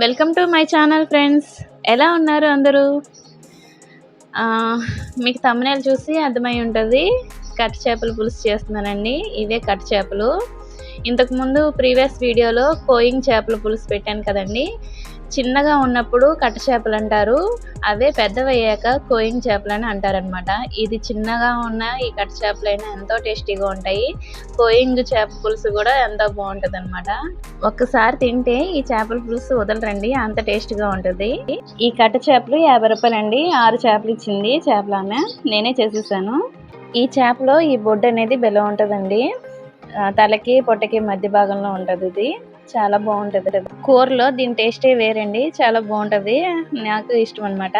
Welcome to my channel friends ఎలా ఉన్నారు అందరూ? మీకు తమ్మనేలు చూసి అర్థమై ఉంటుంది. కట్ చేపలు పులుసు చేస్తున్నానండి. ఇవే కట్ చేపలు. ఇంతకుముందు ప్రీవియస్ వీడియోలో కోయింగ్ చేపల పులుసు పెట్టాను కదండి. చిన్నగా ఉన్నప్పుడు కట్ట చేపలు అంటారు అవే పెద్దవయ్యాక కోయింగ్ చేపలు అని అంటారనమాట ఇది చిన్నగా ఉన్న ఈ కట్ట చేపలైనా ఎంతో టేస్టీగా ఉంటాయి. కోయింగ్ చేప పులుసు కూడా ఎంతో బాగుంటుంది అనమాట ఒక్కసారి తింటే ఈ చేపల పులుసు వదలరండి అంత టేస్ట్గా ఉంటుంది. ఈ కట్ట చేపలు యాభై రూపాయలండి ఆరు చేపలు ఇచ్చింది చేపల ఆమె నేనే చేసేసాను. ఈ చేపలో ఈ బొడ్డు అనేది బెల ఉంటుందండి. తలకి పొట్టకి మధ్య భాగంలో ఉంటుంది ఇది. చాలా బాగుంటుంది. కూరలో దీని టేస్టే వేరండి. చాలా బాగుంటుంది. నాకు ఇష్టం అనమాట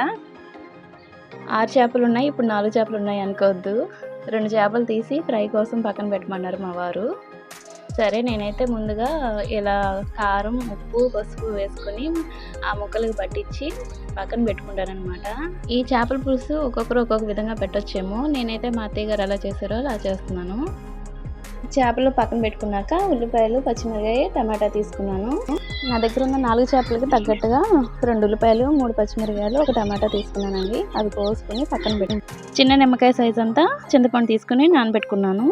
ఆరు చేపలు ఉన్నాయి. ఇప్పుడు నాలుగు చేపలు ఉన్నాయి అనుకోవద్దు. రెండు చేపలు తీసి ఫ్రై కోసం పక్కన పెట్టమన్నారు మా వారు. సరే నేనైతే ముందుగా ఇలా కారం ఉప్పు పసుపు వేసుకొని ఆ ముక్కలకు పట్టించి పక్కన పెట్టుకుంటానమాట ఈ చేపల పులుసు ఒక్కొక్కరు ఒక్కొక్క విధంగా పెట్టొచ్చేమో. నేనైతే మా అత్తయ్య గారు ఎలా చేశారో అలా చేస్తున్నాను. చేపలు పక్కన పెట్టుకున్నాక ఉల్లిపాయలు పచ్చిమిరకాయ టమాటా తీసుకున్నాను. నా దగ్గర ఉన్న నాలుగు చేపలకి తగ్గట్టుగా రెండు ఉల్లిపాయలు మూడు పచ్చిమిరకాయలు ఒక టమాటా తీసుకున్నానండి. అవి కోసుకుని పక్కన పెట్టి. చిన్న నిమ్మకాయ సైజ్ అంతా చింతపండు తీసుకుని నానబెట్టుకున్నాను.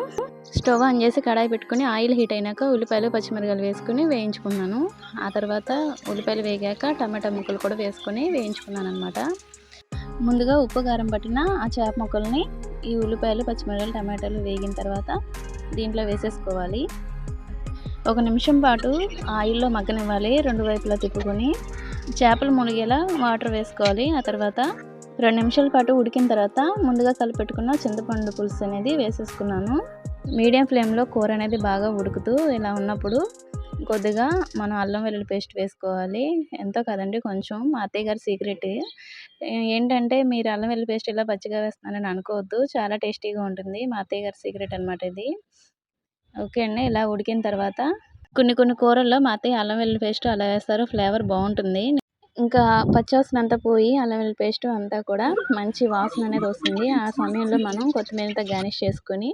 స్టవ్ ఆన్ చేసి కడాయి పెట్టుకుని ఆయిల్ హీట్ అయినాక ఉల్లిపాయలు పచ్చిమిరకాయలు వేసుకుని వేయించుకున్నాను. ఆ తర్వాత ఉల్లిపాయలు వేగాక టమాటా ముక్కలు కూడా వేసుకొని వేయించుకున్నాను అనమాట ముందుగా ఉప్పు కారం పట్టిన ఆ చేప ముక్కల్ని ఈ ఉల్లిపాయలు పచ్చిమిరకాయలు టమాటాలు వేగిన తర్వాత దీంట్లో వేసేసుకోవాలి. ఒక నిమిషం పాటు ఆయిల్లో మగ్గనివ్వాలి రెండు వైపులా తిప్పుకొని. చేపలు మునిగేలా వాటర్ వేసుకోవాలి. ఆ తర్వాత రెండు నిమిషాల పాటు ఉడికిన తర్వాత ముందుగా కలిపెట్టుకున్న చింతపండు పులుసు అనేది వేసేసుకున్నాను. మీడియం ఫ్లేమ్లో కూర అనేది బాగా ఉడుకుతూ ఇలా ఉన్నప్పుడు కొద్దిగా మనం అల్లం వెల్లుల్లి పేస్ట్ వేసుకోవాలి. ఎంతో కదండి కొంచెం. మా అత్తయ్య గారి సీక్రెట్. ఏంటంటే మీరు అల్లం వెల్లుల్లి పేస్ట్ ఇలా పచ్చిగా వేస్తున్నారని అనుకోవద్దు. చాలా టేస్టీగా ఉంటుంది. మా అత్తయ్య గారి సీక్రెట్ అనమాట ఇది. ఓకే అండి. ఇలా ఉడికిన తర్వాత కొన్ని కొన్ని కూరల్లో మా అత్తయ్య అల్లం వెల్లుల్లి పేస్ట్ అలా వేస్తారు. ఫ్లేవర్ బాగుంటుంది. ఇంకా పచ్చివాసన అంతా పోయి అల్లం వెల్లుల్లి పేస్ట్ అంతా కూడా మంచి వాసన అనేది వస్తుంది. ఆ సమయంలో మనం కొత్తిమీరతో గార్నిష్ చేసుకొని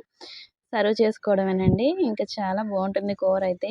సర్వ్ చేసుకోవడమేనండి. ఇంకా చాలా బాగుంటుంది కూర అయితే.